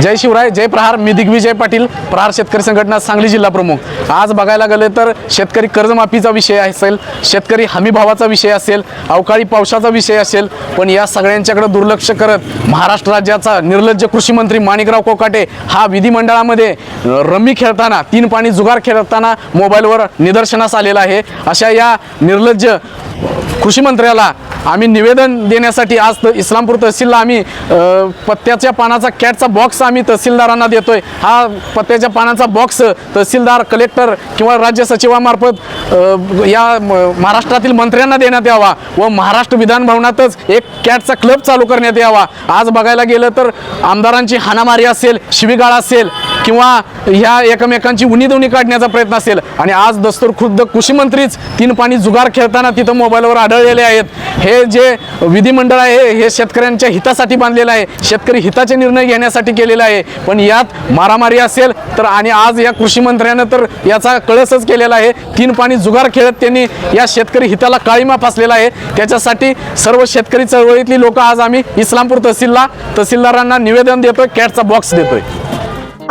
जय शिवराय जय प्रहार मी दिग्विजय पाटील प्रहार शेतकरी संघटना सांगली जिल्हा प्रमुख. आज बघायला गेले तर शेतकरी कर्जमाफीचा विषय असेल शेतकरी हमी भावाचा विषय असेल अवकाळी पावसाचा विषय असेल पण या सगळ्यांच्याकडे दुर्लक्ष करत महाराष्ट्र राज्याचा निर्लज्ज कृषी मंत्री माणिकराव कोकाटे हा विधिमंडळामध्ये रमी खेळताना तीन पाणी जुगार खेळताना मोबाईलवर निदर्शनास आलेला आहे. अशा या निर्लज्ज कृषी मंत्र्याला आम्ही निवेदन देण्यासाठी आज त इस्लामपूर तहसीलला आम्ही पत्त्याच्या पानाचा कॅटचा बॉक्स आम्ही तहसीलदारांना देतोय हा पत्त्याच्या पानाचा बॉक्स तहसीलदार कलेक्टर किंवा राज्य सचिवामार्फत या म- महाराष्ट्रातील मंत्र्यांना देण्यात यावा व महाराष्ट्र विधानभवनातच एक कॅटचा क्लब चालू करण्यात यावा. आज बघायला गेलं तर आमदारांची हाणामारी असेल शिवीगाळ असेल किंवा ह्या एकमेकांची उणीधुणी काढण्याचा प्रयत्न असेल. आणि आज दस्तूर खुद्द कृषी मंत्रीच तीन पाणी जुगार खेळताना तिथं मोबाईलवर आढळलेले आहेत. हे जे विधिमंडळ आहे हे शेतकऱ्यांच्या हितासाठी बांधलेलं आहे. शेतकरी हिताचे निर्णय घेण्यासाठी केलेला आहे. पण यात मारामारी असेल तर आणि आज या कृषी मंत्र्यानं तर याचा कळसच केलेला आहे. तीन पाणी जुगार खेळत त्यांनी या शेतकरी हिताला काळीमा फासलेला आहे. त्याच्यासाठी सर्व शेतकरी चळवळीतली लोक आज आम्ही इस्लामपूर तहसीलला तहसीलदारांना निवेदन देतोय कॅटचा बॉक्स देतोय.